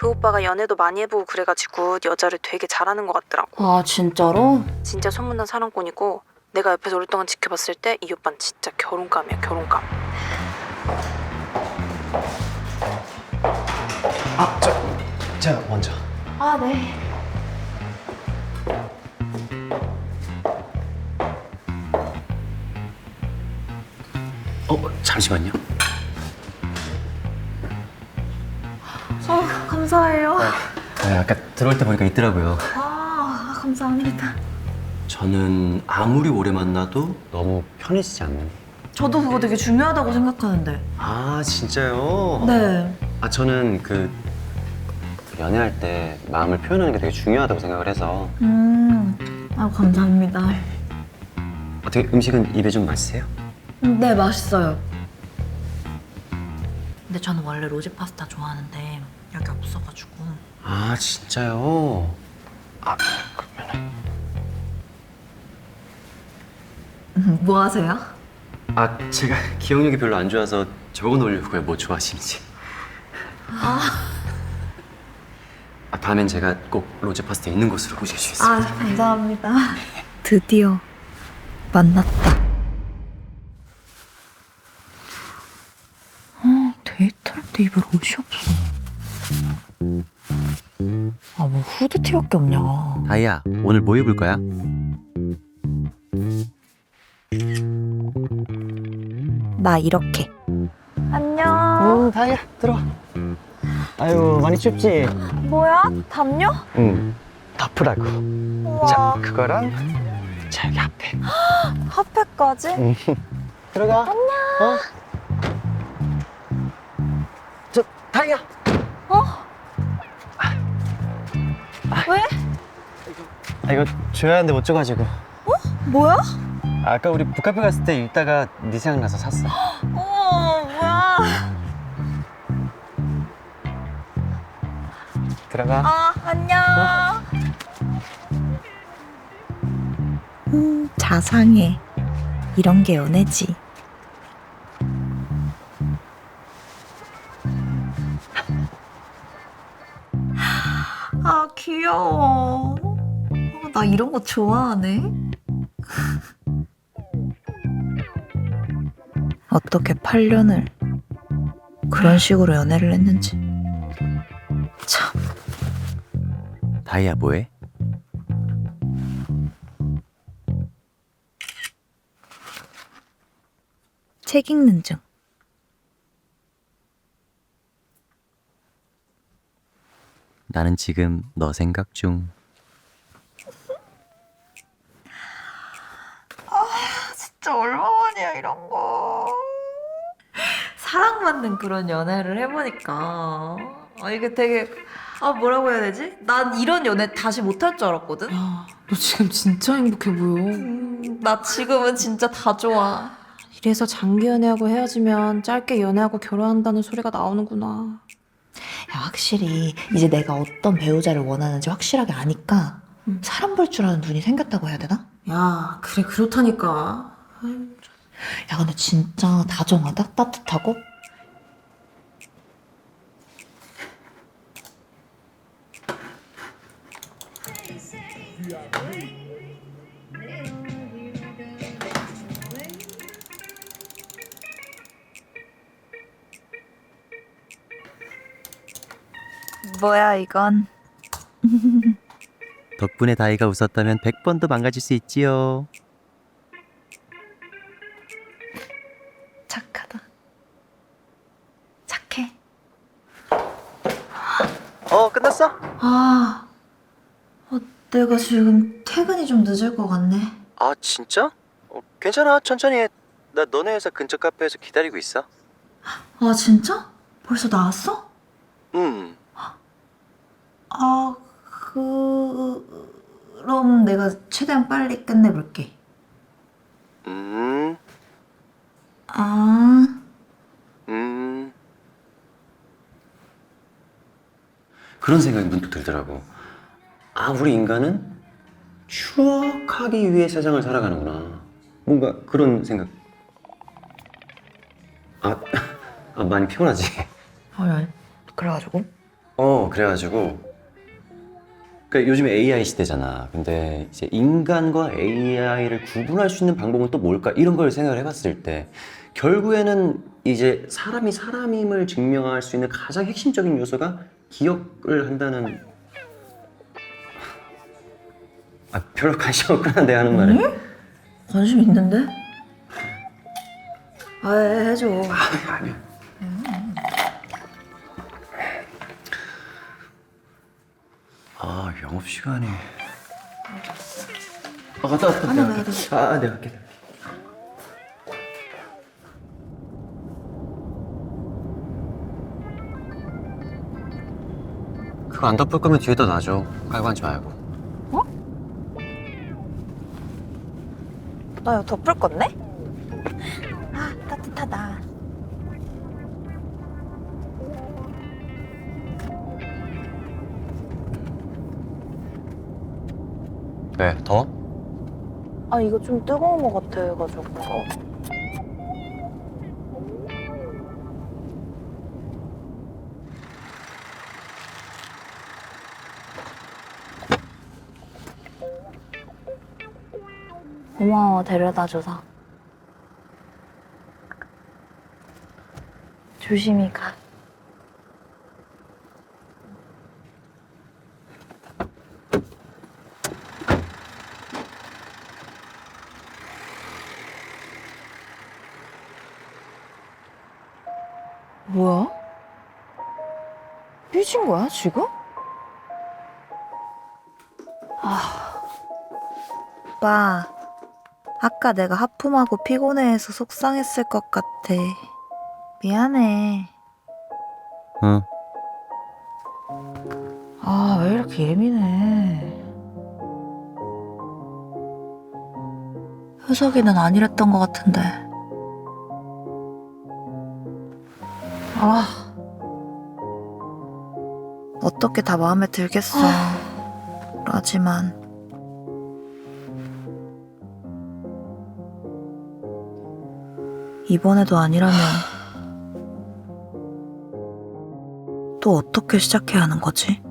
그 오빠가 연애도 많이 해보고 그래가지고 여자를 되게 잘하는 것 같더라고. 아 진짜로? 진짜 소문난 사랑꾼이고 내가 옆에서 오랫동안 지켜봤을 때 이 오빠는 진짜 결혼감이야 결혼감. 아, 저 제가 먼저. 아 네. 어, 잠시만요. 아 감사해요. 아, 아까 들어올 때 보니까 있더라고요. 아 감사합니다. 저는 아무리 오래 만나도 너무 편해지지 않는. 저도 그거 되게 중요하다고 생각하는데. 아, 진짜요? 네. 아, 저는 그 연애할 때 마음을 표현하는 게 되게 중요하다고 생각을 해서 음. 아 감사합니다. 어떻게 음식은 입에 좀 맞으세요? 네 맛있어요. 근데 저는 원래 로제 파스타 좋아하는데 여기 없어가지고. 아, 진짜요? 아, 뭐 하세요? 아, 제가 기억력이 별로 안 좋아서 적어 놓으려고요. 뭐 좋아하시는지. 아. 다음엔 제가 꼭 로제 파스타 있는 곳으로 모실 수 있어요. 아 감사합니다. 드디어 만났다. 어, 데이트할 때 입을 옷이 없어. 아, 뭐 후드티밖에 없냐. 다이야, 오늘 뭐 입을 거야? 나 이렇게. 안녕. 응, 다이야 들어와. 아유 많이 춥지? 뭐야? 담요? 응. 덮으라고. 우와. 자 그거랑 자 여기 앞에. 응. 들어가. 안녕. 어? 저 다이야. 왜? 아 이거 줘야 하는데 못 줘가지고. 뭐야? 아까 우리 북카페 갔을 때 읽다가 네 생각나서 샀어. 어, 뭐야? 들어가. 아, 안녕. 음, 자상해. 이런 게 연애지. 귀여워. 어, 나 이런 거 좋아하네. 어떻게 8년을 그런 식으로 연애를 했는지. 참. 다이야, 뭐해? 책 읽는 중. 나는 지금 너 생각 중. 진짜 얼마만이야 이런 거. 사랑받는 그런 연애를 해보니까 아 이게 되게 아 뭐라고 해야 되지? 난 이런 연애 다시 못할 줄 알았거든. 야, 너 지금 진짜 행복해 보여. 음, 나 지금은 진짜 다 좋아. 이래서 장기 연애하고 헤어지면 짧게 연애하고 결혼한다는 소리가 나오는구나. 야, 확실히 이제 내가 어떤 배우자를 원하는지 확실하게 아니까 사람 볼 줄 아는 눈이 생겼다고 해야 되나? 야, 그래 그렇다니까. 야 근데 진짜 다정하다 따뜻하고 뭐야 이건 덕분에 다이가 웃었다면 100번도 망가질 수 있지요. 착하다 착해 어, 끝났어? 아 어, 내가 지금 퇴근이 좀 늦을 것 같네 아, 진짜? 어, 괜찮아. 천천히 해. 나 너네 회사 근처 카페에서 기다리고 있어. 아 진짜? 벌써 나왔어? 음. 아, 그... 그럼 내가 최대한 빨리 끝내볼게. 음. 아, 음. 그런 생각이 문득 들더라고. 아, 우리 인간은 추억하기 위해 세상을 살아가는구나. 뭔가 그런 생각. 아, 아 많이 피곤하지? 아, 그래가지고? 어 그래가지고 그러니까 요즘 AI 시대잖아. 근데 이제 인간과 AI를 구분할 수 있는 방법은 또 뭘까 이런 걸 생각을 해봤을 때 결국에는 이제 사람이 사람임을 증명할 수 있는 가장 핵심적인 요소가 기억을 한다는. 아 별로 관심 없구나 내 하는 말에. 관심 있는데? 아 해줘 아니야. 아 영업 시간이. 아 갔다 왔다. 내가 갈게. 아 아, 내가 갈게. 그거 안 덮을 거면 뒤에다 놔줘. 깔고 앉지 말고. 나 이거 덮을 건데? 왜? 더워? 아 이거 좀 뜨거운 것 같아 해가지고 고마워 데려다줘서 조심히 가 뭐야? 삐진 거야 지금? 아 오빠 아까 내가 하품하고 피곤해해서 속상했을 것 같아 미안해 응. 아 왜 이렇게 예민해 효석이는 아니랬던 것 같은데 아. 어떻게 다 마음에 들겠어. 라지만. 이번에도 아니라면. 또 어떻게 시작해야 하는 거지?